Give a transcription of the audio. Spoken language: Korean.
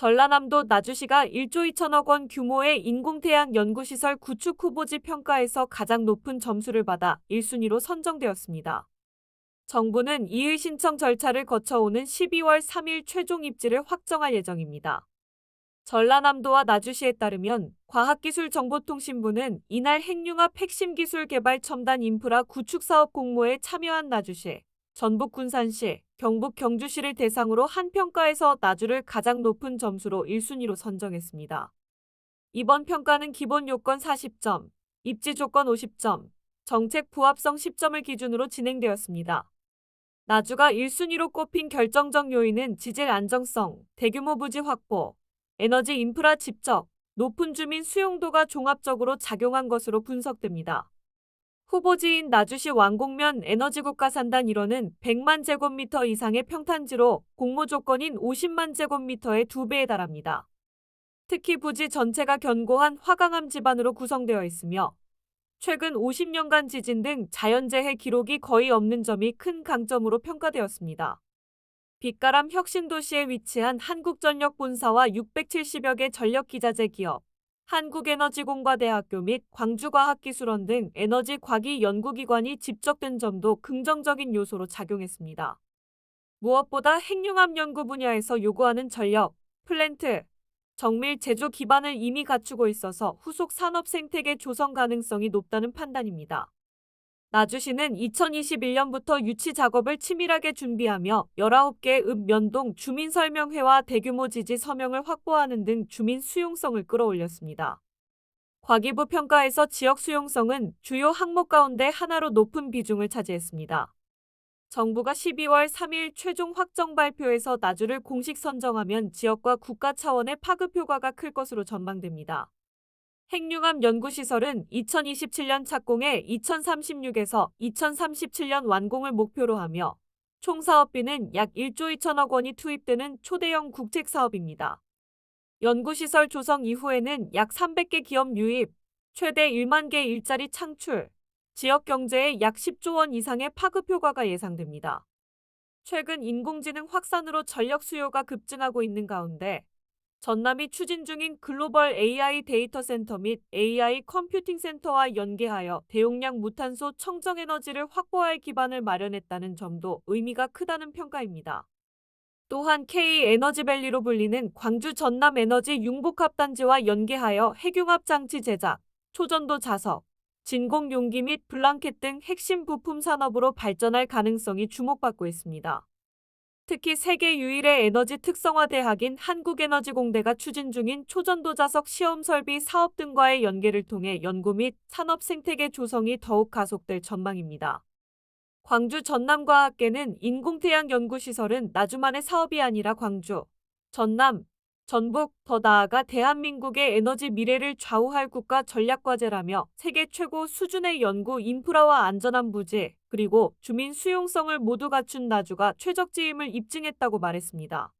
전라남도 나주시가 1조 2천억 원 규모의 인공태양 연구시설 구축 후보지 평가에서 가장 높은 점수를 받아 1순위로 선정되었습니다. 정부는 이의 신청 절차를 거쳐오는 12월 3일 최종 입지를 확정할 예정입니다. 전라남도와 나주시에 따르면 과학기술정보통신부는 이날 핵융합 핵심 기술 개발 첨단 인프라 구축 사업 공모에 참여한 나주시, 전북 군산시, 경북 경주시를 대상으로 한 평가에서 나주를 가장 높은 점수로 1순위로 선정했습니다. 이번 평가는 기본 요건 40점, 입지 조건 50점, 정책 부합성 10점을 기준으로 진행되었습니다. 나주가 1순위로 꼽힌 결정적 요인은 지질 안정성, 대규모 부지 확보, 에너지 인프라 집적, 높은 주민 수용도가 종합적으로 작용한 것으로 분석됩니다. 후보지인 나주시 완공면 에너지국가산단 1호는 100만 제곱미터 이상의 평탄지로 공모 조건인 50만 제곱미터의 2배에 달합니다. 특히 부지 전체가 견고한 화강암 지반으로 구성되어 있으며 최근 50년간 지진 등 자연재해 기록이 거의 없는 점이 큰 강점으로 평가되었습니다. 빛가람 혁신도시에 위치한 한국전력 본사와 670여 개 전력기자재 기업, 한국에너지공과대학교 및 광주과학기술원 등 에너지 과기 연구기관이 집적된 점도 긍정적인 요소로 작용했습니다. 무엇보다 핵융합 연구 분야에서 요구하는 전력, 플랜트, 정밀 제조 기반을 이미 갖추고 있어서 후속 산업 생태계 조성 가능성이 높다는 판단입니다. 나주시는 2021년부터 유치 작업을 치밀하게 준비하며 19개 읍 면동 주민 설명회와 대규모 지지 서명을 확보하는 등 주민 수용성을 끌어올렸습니다. 과기부 평가에서 지역 수용성은 주요 항목 가운데 하나로 높은 비중을 차지했습니다. 정부가 12월 3일 최종 확정 발표에서 나주를 공식 선정하면 지역과 국가 차원의 파급 효과가 클 것으로 전망됩니다. 핵융합 연구시설은 2027년 착공에 2036에서 2037년 완공을 목표로 하며 총 사업비는 약 1조 2천억 원이 투입되는 초대형 국책 사업입니다. 연구시설 조성 이후에는 약 300개 기업 유입, 최대 1만 개 일자리 창출, 지역 경제에 약 10조 원 이상의 파급 효과가 예상됩니다. 최근 인공지능 확산으로 전력 수요가 급증하고 있는 가운데 전남이 추진 중인 글로벌 AI 데이터 센터 및 AI 컴퓨팅 센터와 연계하여 대용량 무탄소 청정 에너지를 확보할 기반을 마련했다는 점도 의미가 크다는 평가입니다. 또한 K-에너지밸리로 불리는 광주 전남 에너지 융복합단지와 연계하여 핵융합 장치 제작, 초전도 자석, 진공 용기 및 블랑켓 등 핵심 부품 산업으로 발전할 가능성이 주목받고 있습니다. 특히 세계 유일의 에너지 특성화 대학인 한국에너지공대가 추진 중인 초전도 자석 시험 설비 사업 등과의 연계를 통해 연구 및 산업 생태계 조성이 더욱 가속될 전망입니다. 광주 전남과학계는 인공태양 연구시설은 나주만의 사업이 아니라 광주, 전남, 전북, 더 나아가 대한민국의 에너지 미래를 좌우할 국가 전략과제라며 세계 최고 수준의 연구 인프라와 안전한 부지, 그리고 주민 수용성을 모두 갖춘 나주가 최적지임을 입증했다고 말했습니다.